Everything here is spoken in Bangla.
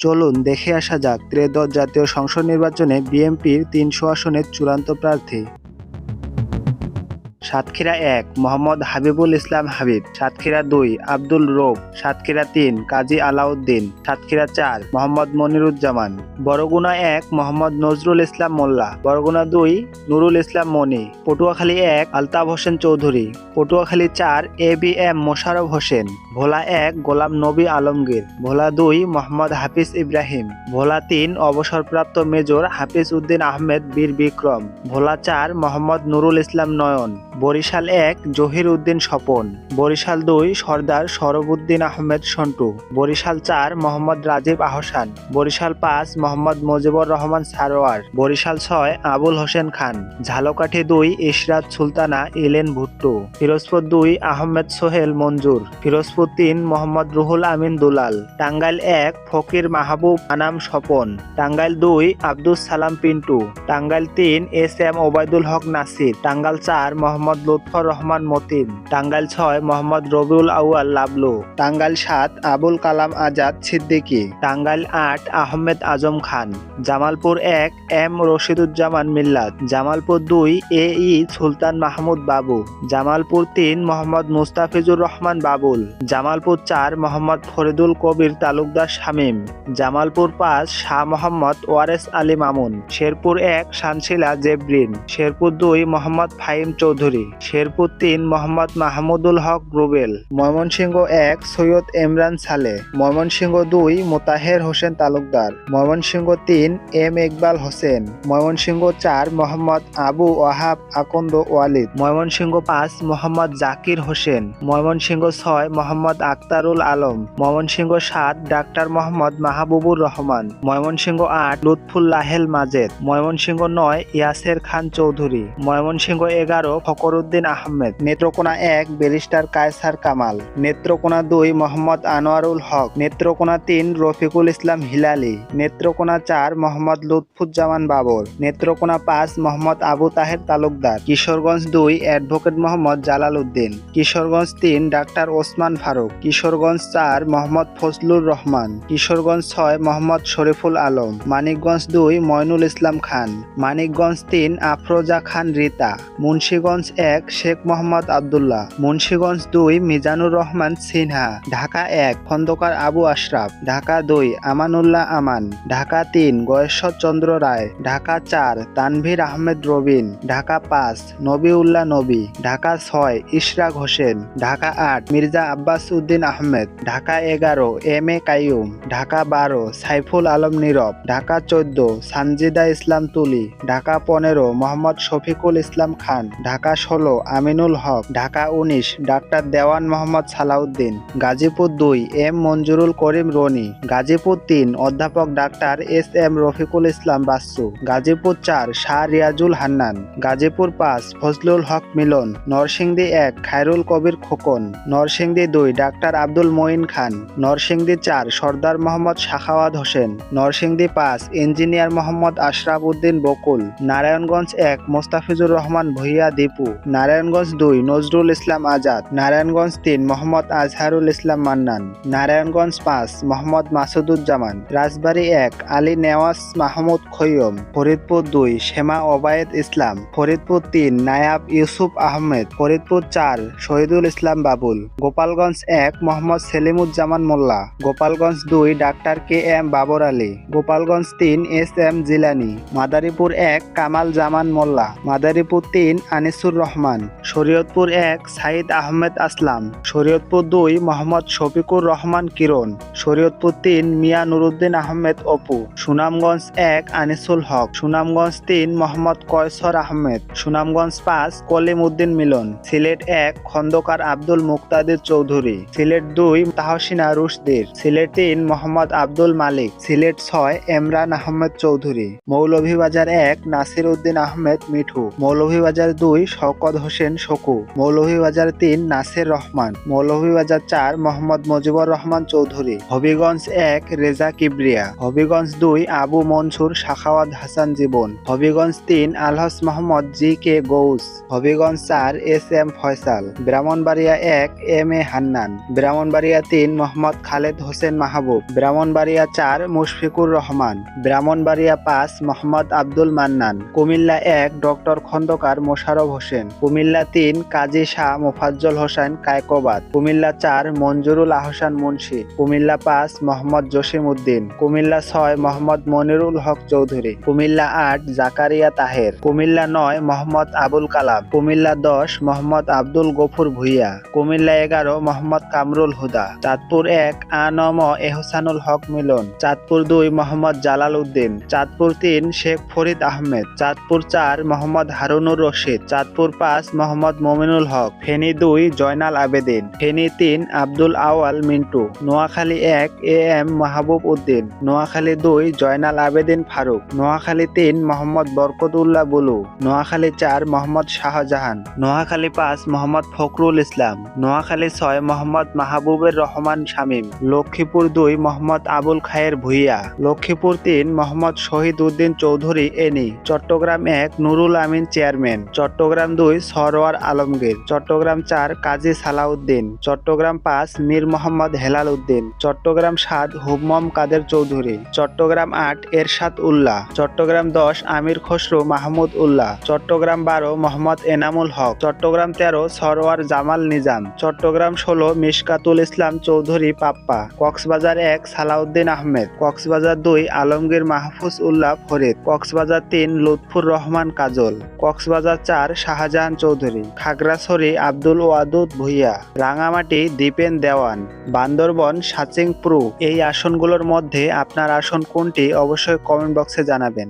চলুন দেখে আসা যাক ত্রয়োদশ জাতীয় সংসদ নির্বাচনে বিএনপির তিনশো আসনের চূড়ান্ত প্রার্থী। সাতক্ষীরা এক, মোহাম্মদ হাবিবুল ইসলাম হাবিব। সাতক্ষীরা দুই, আব্দুল রৌফ। সাতক্ষীরা তিন, কাজী আলাউদ্দিন। সাতক্ষীরা চার, মোহাম্মদ মনিরুজ্জামান। বরগুনা এক, মোহাম্মদ নজরুল ইসলাম মোল্লা। বরগুনা দুই, নুরুল ইসলাম মনি। পটুয়াখালী এক, আলতাফ হোসেন চৌধুরী। পটুয়াখালী চার, A B M Mosharraf Hossain. Bhola এক, গোলাম নবী আলমগীর। ভোলা দুই, মোহাম্মদ হাফিজ ইব্রাহিম। ভোলা তিন, অবসরপ্রাপ্ত মেজর হাফিজ উদ্দিন আহমেদ বীর বিক্রম। ভোলা চার, মোহাম্মদ নুরুল ইসলাম নয়ন। বরিশাল এক, জহির উদ্দিন স্বপন। বরিশাল দুই, সর্দার সরবুদ্দিন আহমেদ সন্টু। বরিশাল চার, মোহাম্মদ রাজীব আহসান। বরিশাল পাঁচ, মোহাম্মদ মুজিবুর রহমান সারোয়ার। বরিশাল ছয়, আবুল হোসেন খান। ঝালকাঠি দুই, ইশরাত সুলতানা, ইলেন ভুট্টু। ফিরোজপুর দুই, আহমেদ সোহেল মঞ্জুর। ফিরোজপুর তিন, মোহাম্মদ রুহুল আমিন দুলাল। টাঙ্গাইল এক, ফকির মাহবুব আনাম স্বপন। টাঙ্গাইল দুই আব্দুল সালাম পিন্টু। টাঙ্গাইল তিন, এস এম ওবায়দুল হক নাসির। টাঙ্গাইল চার, মোহাম্মদ লুৎফর রহমান মতিন, টাঙ্গাইল ছয় মোহাম্মদ রবিউল আউয়াল লাবলু, টাঙ্গাইল সাত আবুল কালাম আজাদ সিদ্দিকী, টাঙ্গাইল আট আহমেদ আজম খান, জামালপুর এক এম রশিদুজ্জামান মিল্লাত, জামালপুর দুই এ ই সুলতান মাহমুদ বাবু, জামালপুর তিন মোহাম্মদ মুস্তাফিজুর রহমান বাবুল, জামালপুর চার মোহাম্মদ ফরিদুল কবির তালুকদার শামীম, জামালপুর পাঁচ শাহ মোহাম্মদ ওয়ারেস আলী মামুন, শেরপুর এক শানশিলা জেবরিন, শেরপুর দুই মোহাম্মদ ফাইম চৌধুরী। শেরপুর তিন মোহাম্মদ মাহমুদুল হক রুবেল, ময়মনসিংহ এক সৈয়দ ইমরান সালে, ময়মনসিংহ দুই মোতাহের হোসেন তালুকদার, ময়মনসিংহ তিন এম ইকবাল হোসেন, ময়মনসিংহ চার মোহাম্মদ আবু ওয়াহাব আকন্দ ওয়ালিদ, ময়মনসিংহ পাঁচ মোহাম্মদ জাকির হোসেন, ময়মনসিংহ ছয় মোহাম্মদ আক্তারুল আলম, ময়মনসিংহ সাত ডাক্তার মোহাম্মদ মাহবুবুর রহমান, ময়মনসিংহ আট লুৎফুল্লাহেল মাজেদ, ময়মনসিংহ নয় ইয়াসের খান চৌধুরী, ময়মনসিংহ এগারো ফকরুদ্দিন আহমেদ। নেত্রকোনা এক, ব্যারিস্টার কায়সার কামাল। নেত্রকোনা দুই, মোহাম্মদ আনোয়ারুল হক। নেত্রকোনা তিন, রফিকুল ইসলাম হিলালি। নেত্রকোনা চার, মোহাম্মদ লুৎফুজ্জামান বাবর। নেত্রকোনা পাঁচ, মোহাম্মদ আবু তাহের তালুকদার। কিশোরগঞ্জ দুই, অ্যাডভোকেট মোহাম্মদ জালাল উদ্দিন। কিশোরগঞ্জ তিন, ডাক্তার ওসমান ফারুক। কিশোরগঞ্জ চার, মোহাম্মদ ফজলুর রহমান। কিশোরগঞ্জ ছয়, মোহাম্মদ শরীফুল আলম। মানিকগঞ্জ দুই ময়নুল ইসলাম খান। মানিকগঞ্জ তিন, আফরোজা খান রিতা। মুন্সীগঞ্জ এক শেখ মোহাম্মদ আবদুল্লাহ, মুন্সীগঞ্জ দুই মিজানুর রহমান সিনহা, ঢাকা এক খন্দকার আবু আশরাফ, ঢাকা দুই আমানুল্লাহ আমান, ঢাকা তিন গয়েশ্বর চন্দ্র রায়, ঢাকা চার তানভীর আহমেদ রবিন, ঢাকা পাঁচ নবিউল্লাহ নবী, ঢাকা ছয় ইশরাক হোসেন, ঢাকা আট মির্জা আব্বাস উদ্দিন আহমেদ, ঢাকা এগারো এম এ কাইয়ুম, ঢাকা বারো সাইফুল আলম নীরব, ঢাকা চোদ্দ সানজিদা ইসলাম তুলি, ঢাকা পনেরো মোহাম্মদ শফিকুল ইসলাম খান, ঢাকা ষোলো আমিনুল হক, ঢাকা উনিশ, ডাক্তার দেওয়ান মোহাম্মদ সালাউদ্দিন, গাজীপুর দুই, এম মঞ্জুরুল করিম রনি, গাজীপুর তিন, অধ্যাপক ডাক্তার এস এম রফিকুল ইসলাম বাসু, গাজীপুর চার, শাহ রিয়াজুল হান্নান, গাজীপুর পাঁচ, ফজলুল হক মিলন, নরসিংদী এক, খায়রুল কবির খোকন, নরসিংদী দুই, ডাক্তার আব্দুল মঈন খান, নরসিংদী চার, সর্দার মোহাম্মদ শাখাওয়াত হোসেন, নরসিংদী পাঁচ, ইঞ্জিনিয়ার মোহাম্মদ আশরাফ উদ্দিন বকুল, নারায়ণগঞ্জ এক, মোস্তাফিজুর রহমান ভুইয়া দীপু। নারায়ণগঞ্জ দুই, নজরুল ইসলাম আজাদ। নারায়ণগঞ্জ তিন, মোহাম্মদ আজহারুল ইসলাম মান্নান। নারায়ণগঞ্জ পাঁচ, মোহাম্মদ মাসুদুজ্জামান। রাজবাড়ী এক, আলী নেওয়াজ মাহমুদ খৈয়ম। ফরিদপুর দুই, শেমা ওবায়েদ ইসলাম। ফরিদপুর তিন, নায়াব ইউসুফ আহমেদ। ফরিদপুর চার, শহীদুল ইসলাম বাবুল। গোপালগঞ্জ এক, মোহাম্মদ সেলিমুজ্জামান মোল্লা। গোপালগঞ্জ দুই, doctor K M Babar Ali. Gopalganj তিন, এস এম জিলানি। মাদারীপুর এক, কামাল জামান মোল্লা। মাদারীপুর তিন, আনিসুর রহমান, শরীয়তপুর এক সাইদ আহমেদ আসলাম, শরীয়তপুর দুই মোহাম্মদ শফিকুর রহমান কিরণ, শরীয়তপুর তিন মিয়া নুরুদ্দিন আহমেদ অপু, সুনামগঞ্জ এক আনিসুল হক, সুনামগঞ্জ তিন মোহাম্মদ কয়সর আহমেদ, সুনামগঞ্জ পাঁচ কলিম উদ্দিন মিলন, সিলেট এক খন্দকার আব্দুল মুক্তাদির চৌধুরী, সিলেট দুই তাহসিনা রুশদির, সিলেট তিন মোহাম্মদ আব্দুল মালিক, সিলেট ছয় এমরান আহমেদ চৌধুরী, মৌলভীবাজার এক নাসির উদ্দিন আহমেদ মিঠু, মৌলভীবাজার দুই শওকত হোসেন শকু, মৌলভীবাজার তিন নাসির রহমান, মৌলভীবাজার চার মোহাম্মদ মুজিবুর রহমান চৌধুরী, হবিগঞ্জ এক রেজা কিবরিয়া, হবিগঞ্জ দুই আবু মনসুর শাখাওয়াত হাসান জীবন, হবিগঞ্জ তিন আলহাস মোহাম্মদ জি কে গৌস, হবিগঞ্জ চার এস এম ফয়সাল, ব্রাহ্মণবাড়িয়া এক এম এ হান্নান, ব্রাহ্মণবাড়িয়া তিন মোহাম্মদ খালেদ হোসেন মাহবুব, ব্রাহ্মণবাড়িয়া চার মুশফিকুর রহমান, ব্রাহ্মণবাড়িয়া পাঁচ মোহাম্মদ আব্দুল মান্নান, কুমিল্লা এক ডক্টর খন্দকার মোশারফ হোসেন। কুমিল্লা তিন, কাজী শাহ মোফাজ্জল হোসেন কায়কোবাদ, কুমিল্লা চার, মঞ্জুরুল আহসান মুন্সি, কুমিল্লা পাঁচ, মোহাম্মদ জসিম উদ্দিন, কুমিল্লা ছয়, মোহাম্মদ মনিরুল হক চৌধুরী, কুমিল্লা আট, জাকারিয়া তাহের, কুমিল্লা নয়, মোহাম্মদ আবুল কালাম, কুমিল্লা দশ, মোহাম্মদ আব্দুল গফুর ভুইয়া, কুমিল্লা এগারো, মোহাম্মদ কামরুল হুদা, চাঁদপুর এক আনম এহসানুল হক মিলন, চাঁদপুর দুই, মোহাম্মদ জালাল উদ্দিন, চাঁদপুর তিন, শেখ ফরিদ আহমেদ, চাঁদপুর চার, মোহাম্মদ হারুনুর রশিদ, চাঁদপুর পাঁচ, মোহাম্মদ মমিনুল হক। ফেনী দুই, জয়নাল আবেদিন। ফেনী তিন, আব্দুল আওয়াল মিন্টু। নোয়াখালী এক, এ এম মাহবুব উদ্দিন। নোয়াখালী দুই, জয়নাল আবেদিন ফারুক। নোয়াখালী তিন, মোহাম্মদ বরকতুল্লাহ বুলু। নোয়াখালী চার, মোহাম্মদ শাহজাহান। নোয়াখালী পাঁচ, মোহাম্মদ ফখরুল ইসলাম। নোয়াখালী ছয়, মোহাম্মদ মাহবুবের রহমান শামীম। লক্ষ্মীপুর দুই, মোহাম্মদ আবুল খায়ের ভুইয়া। লক্ষ্মীপুর তিন, মোহাম্মদ শহীদ উদ্দিন চৌধুরী এনি চট্টগ্রাম এক, নুরুল আমিন চেয়ারম্যান। চট্টগ্রাম দুই সরওয়ার আলমগীর, চট্টগ্রাম চার কাজী সালাউদ্দিন, চট্টগ্রাম পাঁচ মীর মোহাম্মদ হেলাল উদ্দিন, চট্টগ্রাম সাত হুম্মম কাদের চৌধুরী, চট্টগ্রাম আট এরশাদ উল্লাহ, চট্টগ্রাম দশ আমির খসরু মাহমুদ উল্লাহ, চট্টগ্রাম বারো মোহাম্মদ এনামুল হক, চট্টগ্রাম তেরো সরওয়ার জামাল নিজাম, চট্টগ্রাম ষোলো মিশকাতুল ইসলাম চৌধুরী পাপ্পা, কক্সবাজার এক সালাউদ্দিন আহমেদ, কক্সবাজার দুই আলমগীর মাহফুজ উল্লাহ ফরিদ, কক্সবাজার তিন লুৎফুর রহমান কাজল, কক্সবাজার চার শাহজাহান চৌধুরী, খাগড়াছড়ি আব্দুল ওয়াদুদ ভুইয়া, রাঙামাটি দীপেন দেওয়ান, বান্দরবন সাচিং প্রু এই আসনগুলোর মধ্যে আপনার আসন কোনটি অবশ্যই কমেন্ট বক্সে জানাবেন।